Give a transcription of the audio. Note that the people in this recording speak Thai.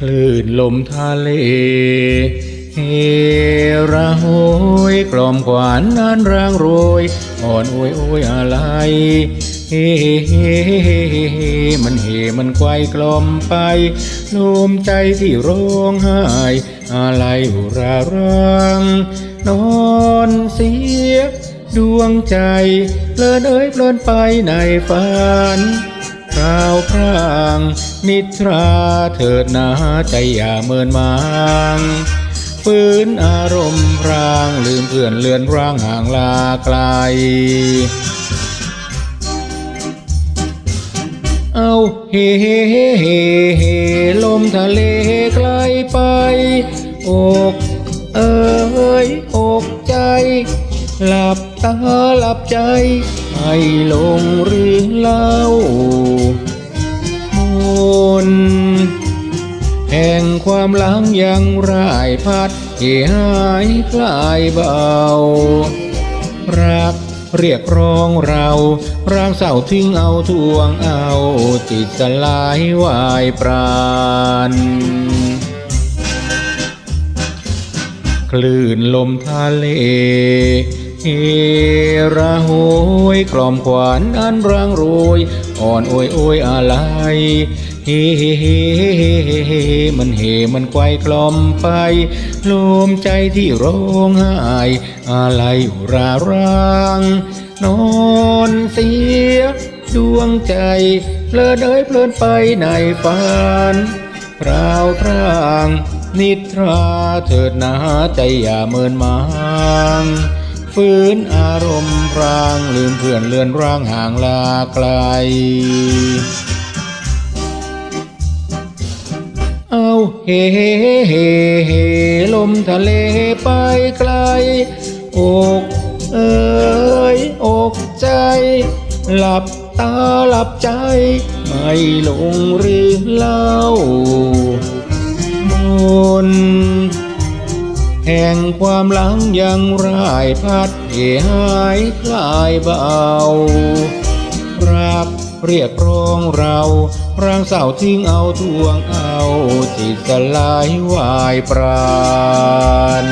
คลื่นลมทะเล เฮระโหยกล่อมขวานนานร่างโรย อ่อนโอยโอยอะไรเฮเฮเฮเฮเฮมันเฮมันไกวกล่อมไปลมใจที่ร้องไห้อะไรอุรารัง นอนเสีย ดวงใจเพลินเอ้ยเพลินไปในฝัน พรางนิทราเถิดนาใจอย่าเมินมางฟื้นอารมณ์พรางลืมเพื่อนเลือนร่างห่างลาไกล เอาเฮเฮเฮเฮเฮลมทะเลไกลไป อกเอ้ยอกใจ หลับตาหลับใจ ให้ลงหรือเล่า แห่งความหลังยังร่ายพัดเห่หายคลายเบา รักเรียกร้องเราร่างเศร้าทิ้งเอาทวงเอา จิตสลายวายปราณคลื่นลมทะเลเฮระโหยกล่อมขวานอันร่างโรยอ่อนโอยโอยอะไร เฮเฮเฮเฮเฮเฮเฮมันเฮมันไกวกล่อมไปลมใจที่ร้องไห้อะไรอุรารัง นอนเสีย ดวงใจเพลินเอ้ยเพลินไปในฝันพราวพรางนิทราเถิดนาใจอย่าเมินมางฟื้นอารมณ์พรางลืมเพื่อนเลือนร่างห่างลาไกล เฮเฮเฮเฮลมทะเลไปไกล อกเอ้ยอกใจ หลับตาหลับใจ ไม่ลงหรือเล่ามนแห่งความหลังยังร่ายพัดเหหายคลายเบารักเรียกร้องเรา ร่างเศร้าทิ้งเอาทวงเอาจิตสลายวายปราณ